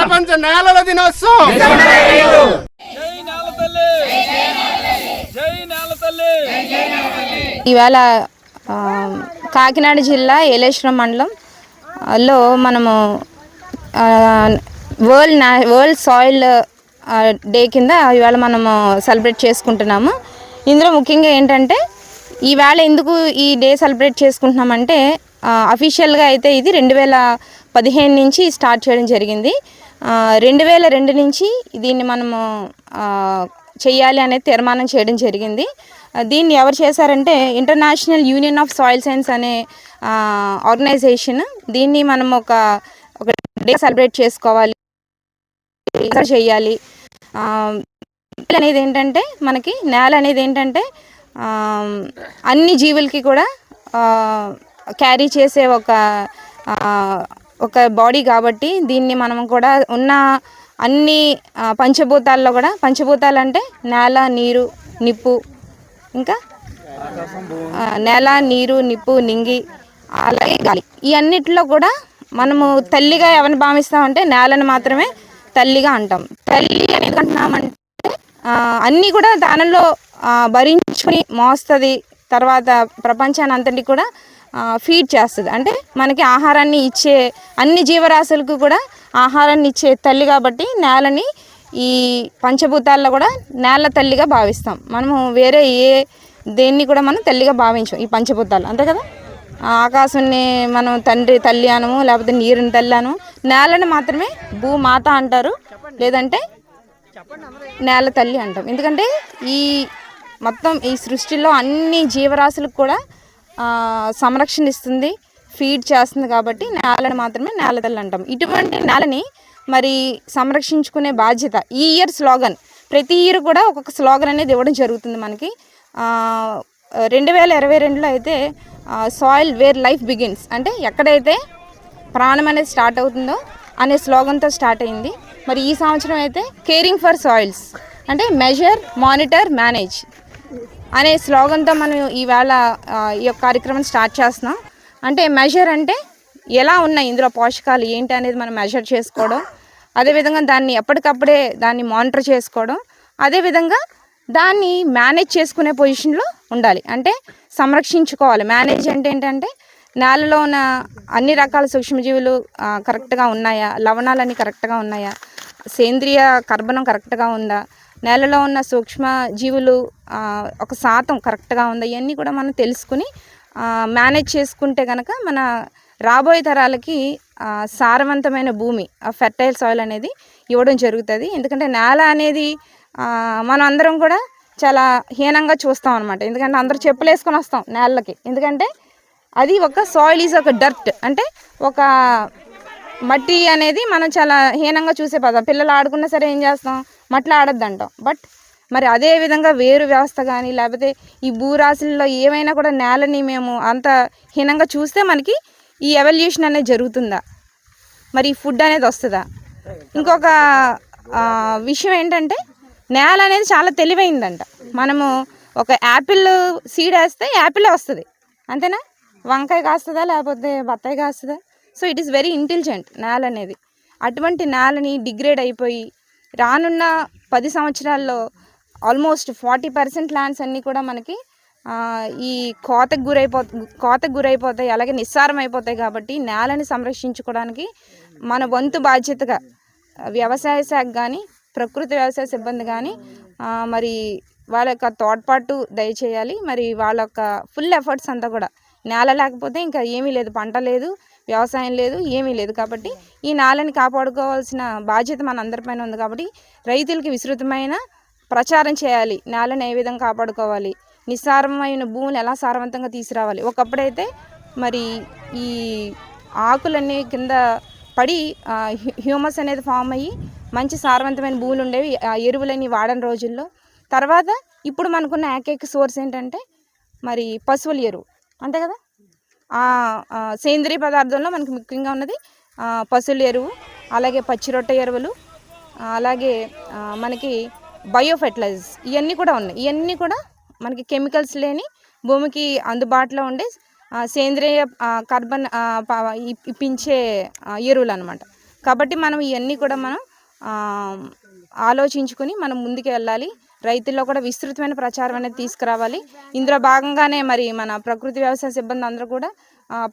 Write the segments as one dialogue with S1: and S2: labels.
S1: ప్రపంచ నేలల దినోత్సవం.
S2: జై నేల తల్లి జై నేల తల్లి
S3: ఇవాళ కాకినాడ జిల్లా ఏలేశ్వరం మండలం లో మనము వరల్డ్ నా వరల్డ్ సాయిల్ డే కింద ఇవాళ మనము సెలబ్రేట్ చేసుకుంటున్నాము. ఇందులో ముఖ్యంగా ఏంటంటే ఈవేళ ఎందుకు ఈ డే సెలబ్రేట్ చేసుకుంటున్నామంటే అఫీషియల్గా అయితే ఇది రెండు వేల పదిహేను నుంచి స్టార్ట్ చేయడం జరిగింది. రెండు వేల రెండు నుంచి దీన్ని మనము చేయాలి చెయ్యాలి అనేది తీర్మానం చేయడం జరిగింది. దీన్ని ఎవరు చేశారంటే international union of soil science అనే ఆర్గనైజేషన్ దీన్ని మనం ఒక ఒక డే సెలబ్రేట్ చేసుకోవాలి చేయాలి అనేది ఏంటంటే మనకి నేల అనేది ఏంటంటే అన్ని జీవులకి కూడా క్యారీ చేసే ఒక ఒక బాడీ కాబట్టి దీన్ని మనం కూడా ఉన్న అన్ని పంచభూతాల్లో కూడా పంచభూతాలు అంటే నేల నీరు నిప్పు ఇంకా? నేల నీరు నిప్పు నింగి అలాగే గాలి. ఈ అన్నిటిలో కూడా మనము తల్లిగా ఎవరిని భావిస్తామంటే నేలను మాత్రమే తల్లిగా అంటాం. తల్లి అని అంటున్నామంటే అన్నీ కూడా దానిలో భరించుకుని మోస్తుంది. తర్వాత ప్రపంచాన్ని అంతటి కూడా ఫీడ్ చేస్తుంది. అంటే మనకి ఆహారాన్ని ఇచ్చే అన్ని జీవరాశులకు కూడా ఆహారాన్ని ఇచ్చే తల్లి కాబట్టి నేలని ఈ పంచభూతాల్లో కూడా నేల తల్లిగా భావిస్తాం. మనము వేరే ఏ దేన్ని కూడా మనం తల్లిగా భావించం ఈ పంచభూతాలు అంతే కదా? ఆకాశాన్ని మనం తండ్రి తల్లి అనము లేకపోతే నీరుని తల్లి అను నేలని మాత్రమే భూమాత అంటారు. లేదంటే నేల తల్లి అంటాం. ఎందుకంటే ఈ మొత్తం ఈ సృష్టిలో అన్ని జీవరాశులకు కూడా సంరక్షణ ఇస్తుంది ఫీడ్ చేస్తుంది కాబట్టి నేలని మాత్రమే నేల తల్లి అంటాం. ఇటువంటి నేలని మరి సంరక్షించుకునే బాధ్యత ఈ ఇయర్ స్లోగన్ ప్రతి ఇయర్ కూడా ఒక్కొక్క స్లోగన్ అనేది ఇవ్వడం జరుగుతుంది మనకి. రెండు వేల ఇరవై రెండులో అయితే సాయిల్ వేర్ లైఫ్ బిగిన్స్ అంటే ఎక్కడైతే ప్రాణం అనేది స్టార్ట్ అవుతుందో అనే స్లోగన్తో స్టార్ట్ అయింది. మరి ఈ సంవత్సరం అయితే కేరింగ్ ఫర్ సాయిల్స్ అంటే మెజర్ మానిటర్ మేనేజ్ అనే స్లోగన్తో మనం ఈవేళ ఈ యొక్క కార్యక్రమం స్టార్ట్ చేస్తున్నాం. అంటే మెజర్ అంటే ఎలా ఉన్నాయి ఇందులో పోషకాలు ఏంటి అనేది మనం మెజర్ చేసుకోవడం. అదేవిధంగా దాన్ని ఎప్పటికప్పుడే దాన్ని మానిటర్ చేసుకోవడం. అదేవిధంగా దాన్ని మేనేజ్ చేసుకునే పొజిషన్లో ఉండాలి. అంటే సంరక్షించుకోవాలి. మేనేజ్ అంటే ఏంటంటే నేలలో ఉన్న అన్ని రకాల సూక్ష్మజీవులు కరెక్ట్గా ఉన్నాయా? లవణాలన్నీ కరెక్ట్గా ఉన్నాయా? సేంద్రియ కర్బనం కరెక్ట్గా ఉందా? నేలలో ఉన్న సూక్ష్మ జీవులు ఒక శాతం కరెక్ట్గా ఉందా ఇవన్నీ కూడా మనం తెలుసుకుని మేనేజ్ చేసుకుంటే కనుక మన రాబోయే తరాలకి సారవంతమైన భూమి ఫెర్టైల్ సాయిల్ అనేది ఇవ్వడం జరుగుతుంది. ఎందుకంటే నేల అనేది మనం అందరం కూడా చాలా హీనంగా చూస్తాం అనమాట ఎందుకంటే అందరూ చెప్పులు వేసుకొని వస్తాం నేలకి. ఎందుకంటే అది ఒక సాయిల్ ఈజ్ ఒక డర్ట్ అంటే ఒక మట్టి అనేది మనం చాలా హీనంగా చూసే పదం పిల్లలు ఆడుకున్నా సరే ఏం చేస్తాం? మట్టిలో ఆడద్దు అంటాం బట్ మరి అదే విధంగా వేరు వ్యవస్థ కానీ లేకపోతే ఈ భూరాశుల్లో ఏమైనా కూడా నేలని మేము అంత హీనంగా చూస్తే మనకి ఈ ఎవల్యూషన్ అనేది జరుగుతుందా? మరి ఈ ఫుడ్ అనేది వస్తుందా? ఇంకొక విషయం ఏంటంటే నేల అనేది చాలా తెలివైందంట. మనము ఒక యాపిల్ సీడ్ వేస్తే యాపిలే వస్తుంది. అంతేనా? వంకాయ కాస్తుందా లేకపోతే బత్తాయి కాస్తుందా? So it is very intelligent నేల అనేది. అటువంటి నేలని డిగ్రేడ్ అయిపోయి రానున్న పది సంవత్సరాల్లో ఆల్మోస్ట్ ఫార్టీ పర్సెంట్ ల్యాండ్స్ అన్నీ కూడా మనకి ఈ కోతకు గురైపో కోతకు గురైపోతాయి అలాగే నిస్సారం అయిపోతాయి కాబట్టి నేలని సంరక్షించుకోవడానికి మన వంతు బాధ్యతగా వ్యవసాయ శాఖ కానీ ప్రకృతి వ్యవసాయ సిబ్బంది కానీ మరి వాళ్ళ యొక్క తోడ్పాటు దయచేయాలి. మరి వాళ్ళ యొక్క ఫుల్ ఎఫర్ట్స్ అంతా కూడా నేల లేకపోతే ఇంకా ఏమీ లేదు పంట లేదు. వ్యవసాయం లేదు ఏమీ లేదు. కాబట్టి ఈ నేలని కాపాడుకోవాల్సిన బాధ్యత మన అందరిపైన ఉంది కాబట్టి రైతులకి విస్తృతమైన ప్రచారం చేయాలి. నేలని ఏ విధంగా కాపాడుకోవాలి? నిస్సారమైన భూమిని ఎలా సారవంతంగా తీసుకురావాలి? ఒకప్పుడైతే మరి ఈ ఆకులన్నీ కింద పడి హ్యూమస్ అనేది ఫామ్ అయ్యి మంచి సారవంతమైన భూములు ఉండేవి. ఆ ఎరువులని వాడని రోజుల్లో. తర్వాత ఇప్పుడు మనకున్న ఏకైక సోర్స్ ఏంటంటే మరి పశువుల ఎరువు. అంతే కదా? సేంద్రియ పదార్థంలో మనకి ముఖ్యంగా ఉన్నది పశువుల ఎరువు అలాగే పచ్చి రొట్టె ఎరువులు అలాగే మనకి బయో ఫెర్టిలైజర్స్ ఇవన్నీ కూడా ఉన్నాయి. ఇవన్నీ కూడా మనకి కెమికల్స్ లేని భూమికి అందుబాటులో ఉండే సేంద్రియ కార్బన్ ఇప్పించే ఎరువులు అనమాట కాబట్టి మనం ఇవన్నీ కూడా మనం ఆలోచించుకొని మనం ముందుకు వెళ్ళాలి రైతుల్లో కూడా విస్తృతమైన ప్రచారం అనేది తీసుకురావాలి. ఇందులో భాగంగానే మరి మన ప్రకృతి వ్యవసాయ సిబ్బంది అందరూ కూడా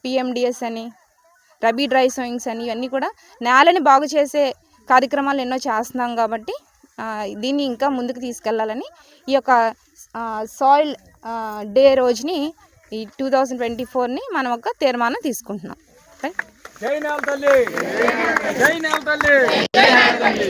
S3: పిఎండిఎస్ అని రబీ డ్రై సోయింగ్స్ అని ఇవన్నీ కూడా నేలని బాగు చేసే కార్యక్రమాలు ఎన్నో చేస్తున్నాం కాబట్టి దీన్ని ఇంకా ముందుకు తీసుకెళ్ళాలని ఈ యొక్క సాయిల్ డే రోజుని ఈ టూ థౌజండ్ ట్వంటీ ఫోర్ని మనం ఒక తీర్మానం తీసుకుంటున్నాం. రైట్
S2: జై నేల తల్లి! జై నేల తల్లి!